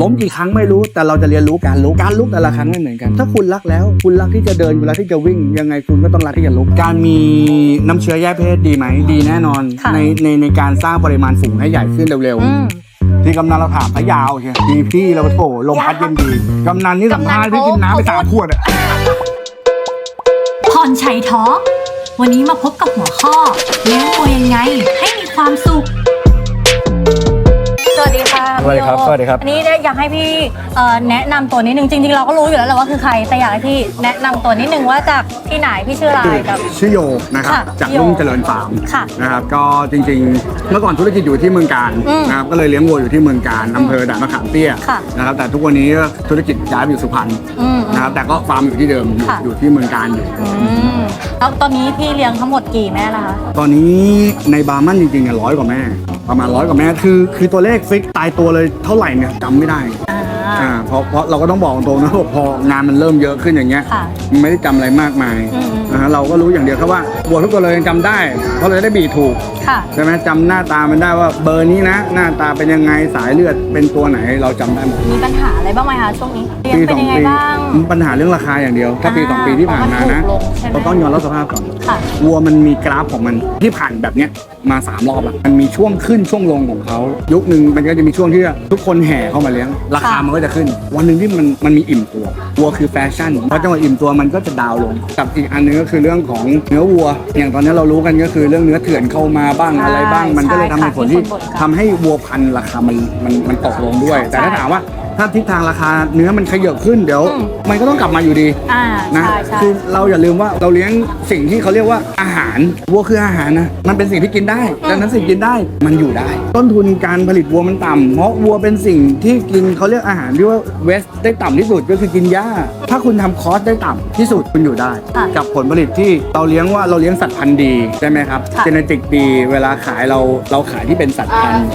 ล้มกี่ครั้งไม่รู้แต่เราจะเรียนรู้การลุกการลุกแต่ละครั้งไม่เหมือนกัน ถ้าคุณรักแล้ว คุณรักที่จะเดินคุณรักที่จะวิ่ง ยังไงคุณก็ต้องรักที่จะลุกการมีน้ำเชื้อแยกเพศดีไหมดีแน่นอน ค่ะ ในในในการสร้างปริมาณฝูงให้ใหญ่ขึ้นเร็วอืม ๆที่กำนันเราถามพะยาวใช่ดีพี่เราโถลมพัดเย็นดีกำนันนี่สัมภาษณ์พี่กินน้ำไปสามขวดอะ พรชัยทอล์กวันนี้มาพบกับหัวข้อเลี้ยงวัวยังไงให้มีความสุขส วัสดีค่ะสวัสดีครับพี่โอสวัสดีครับ อันนี้เนี่ยอยากให้พี่เอ่อแนะนำตัวนิดนึงจริงๆเราก็รู้อยู่แล้วแหละว่าคือใครแต่อยากให้พี่แนะนำตัวนิดนึงว่าจากที่ไหนพี่ชื่ออะไรกับ ชื่อโยนะครับค่ะจากโยรุ่งเจริญฟาร์มค่ะนะครับก็จริงๆ เมื่อก่อนธุรกิจอยู่ที่เมืองการอืมนะครับก็เลยเลี้ยงวัวอยู่ที่เมืองการอำเภอด่านมะขามเตี้ยค่ะนะครับแต่ทุกวันนี้ธุรกิจย้ายไปอยู่สุพรรณอืมนะครับแต่ก็ฟาร์มอยู่ที่เดิมค่ะ อยู่ที่เมืองการอยู่ อืมแล้วตอนนี้พี่เลี้ยงทั้งหมดกี่แม่ละคะ ตอนนี้ในบาร์มันจริงๆร้อยกว่าแม่ ประมาณร้อยกว่าแม่คือคือตัวเลขฟิกตายตัวเลยเท่าไหร่เนี่ยจำไม่ได้อ่าอ่าเพราะเพราะเราก็ต้องบอกตรงๆนะว่าพองานมันเริ่มเยอะขึ้นอย่างเงี้ย ค่ะมัน ไม่ได้จำอะไรมากมายอืม นะฮะเราก็รู้อย่างเดียวครับว่าวัวทุกตัวเลยยังจำได้ เพราะเราได้บีบถูก ค่ะ ใช่ไหมจำหน้าตามันได้ว่าเบอร์นี้นะ หน้าตาเป็นยังไงสายเลือดเป็นตัวไหนเราจำได้หมดมีปัญหาอะไรบ้างไหมคะช่วงนี้เลี้ยงปีเป็นสองยังไงปีบ้าง ปัญหาเรื่องราคาอย่างเดียว ถ้าปีสองปีที่ผ่านมานะเพราะมันถูกลงใช่ไหม เราต้องยอมรับสภาพก่อน ค่ะ วัวมันมีกราฟของมันที่ผ่านแบบเนี้ยมาสามรอบอะมันมีช่วงขึ้นช่วงลงของเขายุคหนึ่งมันก็จะมีช่วงที่ทุกคนแห่เข้ามาเลี้ยง ราคาค่ะ มันก็จะขึ้น วันหนึ่งที่มันมันมีอิ่มตัววัวคือแฟชั่นเพราะจังหวะอิ่มตัวมันก็จะดาวน์ลงกับอีกอันหนึงก็คือเรื่องของเนื้อวัว อย่างตอนนี้เรารู้กันก็คือเรื่องเนื้อเถื่อนเข้ามาบ้างใช่อะไรบ้าง มันก็เลยทำให้ใช่ค่ะผลที่ที่คนบ่นกันทำให้วัวพันธุ์ราคามันมันมันตกลงด้วย แต่ถ้าใช่ถามว่า ถ้าทิศทางราคาเนื้อมันขยับขึ้นเดี๋ยว อืม มันก็ต้องกลับมาอยู่ดี อ่านะใช่ใช่ คือเราอย่าลืมว่าเราเลี้ยงสิ่งที่เขาเรียกว่าอาหารวัวคืออาหารนะ มันเป็นสิ่งที่กินได้ดังนั้นสิ่งกินได้มันอยู่ได้ ต้นทุนการผลิตวัวมันต่ำเพราะวัวเป็นสิ่งที่กินเขาเรียกอาหารที่ว่าเวสได้ต่ำที่สุดก็คือกินหญ้า ถ้าคุณทำคอสได้ต่ำที่สุดคุณอยู่ได้ ค่ะกับผลผลิตที่เราเลี้ยงว่าเราเลี้ยงสัตว์พันธุ์ดีใช่ไหมครับค่ะ เจเนติกดีเวลาขายเราเราขายที่เป็นสัตว์พันธุ์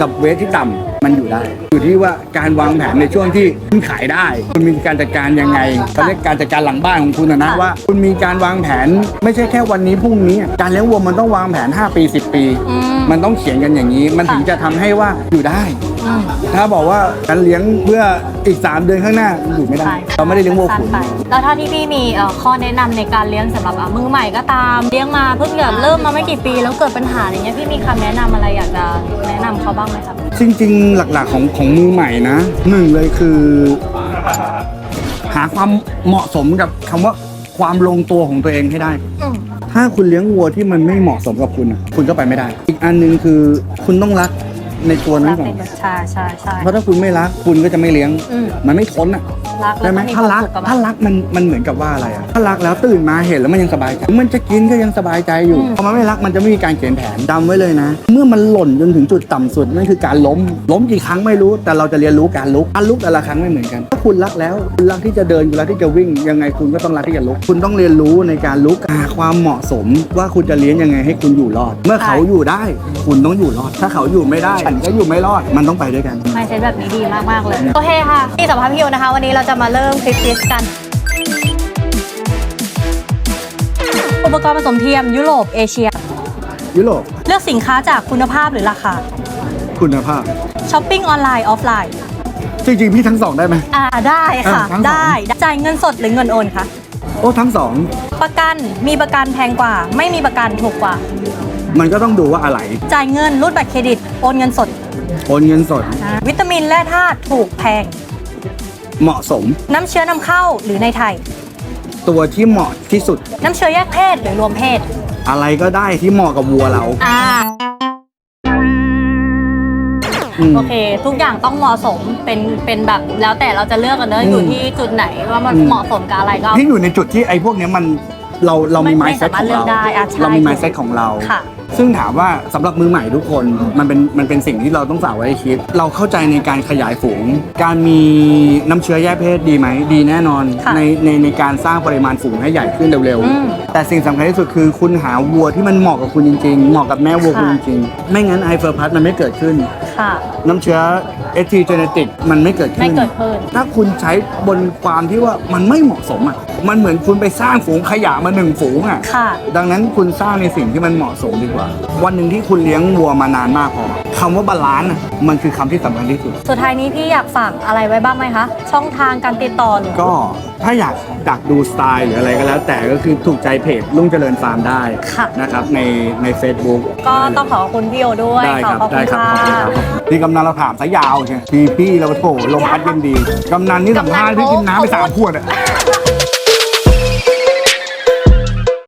กับเวทที่ต่ำ มันอยู่ได้ อยู่ที่ว่าการวางแผนในช่วงที่คุณขายได้ คุณมีการจัดการยังไงเขาเรียกการจัดการหลังบ้านของคุณนะนะค่ะว่า คุณมีการวางแผนไม่ใช่แค่วันนี้พรุ่งนี้ การเลี้ยงวัวมันต้องวางแผน 5 ปี 10 ปีอืมมันต้องเขียนกันอย่างนี้ มันถึงจะทำให้ว่าอยู่ได้อืม ถ้าบอกว่าการเลี้ยงเพื่ออีก 3 เดือนข้างหน้าอยู่ไม่ได้ใช่เราไม่ได้เลี้ยงวัวขุนสั้นไปแล้วถ้าที่พี่มีเอ่อข้อแนะนำในการเลี้ยงสำหรับอะมือใหม่ก็ตามเลี้ยงมาเพิ่งจะเริ่มมาไม่กี่ปีแล้วเกิดปัญหาอะไรเงี้ยพี่มีคำแนะนำอะไรอยากจะแนะนำเขาบ้างไหมครับจริง ๆ หลักๆของของมือใหม่นะหนึ่งเลยคือ หาความเหมาะสมกับคำว่าความลงตัวของตัวเองให้ได้ อืมถ้าคุณเลี้ยงวัวที่มันไม่เหมาะสมกับคุณอะคุณก็ไปไม่ได้ อีกอันหนึงคือคุณต้องรัก ในตัวนั้นก่อนใช่ใช่ใช่เพราะถ้าคุณไม่รักคุณก็จะไม่เลี้ยง อืม มันไม่ทนอะ รักแล้ใช่วไหมก็มีคถ้าวามรักสุขกับมัถ้านรักมันมันเหมือนกับว่าอะไรอะถ้ารักแล้วตื่นมาเห็นแล้วมันยังสบายใจมันจะกินก็ยังสบายใจอยู่อืม พอมันไม่รักมันจะไม่มีการเขียนแผนจำไว้เลยนะ เมื่อมันหล่นจนถึงจุดต่ำสุดนั่นคือการล้ม ล้มกี่ครั้งไม่รู้ แต่เราจะเรียนรู้การลุกการลุกแต่ละครั้งไม่เหมือนกัน ถ้าคุณรักแล้วคุณรักที่จะเดินคุณรักที่จะวิ่งยังไงคุณก็ต้องรักที่จะลุกคุณต้องเรียนรู้ในการลุกหาความเหมาะสม ว่าคุณจะเลี้ยงยังไงให้คุณอยู่รอด เมื่อเขาอยู่ได้ คุณต้องอยู่รอด ถ้าเขาอยู่ไม่ได้ฉันก็อยู่ไม่รอดมันต้องไปด้วยกันไมเซ็ตแบบนี้ดีมากๆเลย โอเคค่ะ ที่สัมภาษณ์พี่โยนะคะ วันนี้เราจะมาเริ่มคลิปทิสกัน อุปกรณ์ผสมเทียมยุโรปเอเชีย ยุโรปเลือกสินค้าจากคุณภาพหรือราคา คุณภาพ ช้อปปิ้งออนไลน์ออฟไลน์ จริงๆ พี่ทั้งสองได้ไหม อ่าได้ค่ะ อ่าทั้งสอง ได้ จ่ายเงินสดหรือเงินโอนคะ โอ้ทั้งสอง ประกันมีประกันแพงกว่า ไม่มีประกันถูกกว่า มันก็ต้องดูว่าอะไร จ่ายเงินรูดบัตรเครดิต โอนเงินสด โอนเงินสดอ่าวิตามินแร่ธาตุถูกแพง เหมาะสม น้ำเชื้อนำเข้าหรือในไทย ตัวที่เหมาะที่สุด น้ำเชื้อแยกเพศหรือรวมเพศ อะไรก็ได้ที่เหมาะกับวัวเราอ่า อืม โอเค ทุกอย่างต้องเหมาะสมเป็นเป็นแบบแล้วแต่เราจะเลือกกันเนอะอืม อยู่ที่จุดไหนว่ามันอืมเหมาะสมกับอะไรก็ ที่อยู่ในจุดที่ไอ้พวกเนี้ยมัน เราเรามีไม่ mindset ไม่สามารขถองเลือกเราได้อะใช่เรามี mindset ของเราค่ะซึ่งถามว่าสำหรับมือใหม่ทุกคนมันเป็นมันเป็นสิ่งที่เราต้องฝากไว้ให้คิด เราเข้าใจในการขยายฝูง การมีน้ำเชื้อแยกเพศดีไหมดีแน่นอนค่ะในในในการสร้างปริมาณฝูงให้ใหญ่ขึ้นเร็วอืมๆแต่สิ่งสำคัญที่สุดคือคุณหาวัวที่มันเหมาะกับคุณจริงๆ เหมาะกับแม่วัวคุณจค่ะริงๆ ไม่งั้นไอเฟอร์พัทมันไม่เกิดขึ้นค่ะน้ำเชื้อ ST Genetic มันไม่เกิดขึ้นไม่เกิดขึ้น ถ้าคุณใช้บนความที่ว่ามันไม่เหมาะสมอะ มันเหมือนคุณไปสร้างฝูงขยะมาหนึ่งฝูงอะ ค่ะ ดังนั้นคุณสร้างในสิ่งที่มันเหมาะสมดีกว่า วันหนึ่งที่คุณเลี้ยงวัวมานานมากพอคำว่าบาลานซ์อะมันคือคำที่สำคัญที่สุด สุดท้ายนี้พี่อยากฝากอะไรไว้บ้างไหมคะ ช่องทางการติดต่อหรือ ก็ถ้าอยากดักดูสไตล์หรืออะไรก็แล้ว แต่ก็คือถูกใจเพจลุงเจริญฟาร์มได้ค่ะ นะครับในใน Facebook ก็ต้องขอบคุณพี่โอด้วยได้ขคอรับขอบได้คุณครับค่ะขอบคุณครับพี่กำนันเราถามสายยาวใช่พี่พี่เราโถลมพัดเย็นดีกำนันนี่สัมภาษณ์พี่กินน้ำไปสามขวดอะ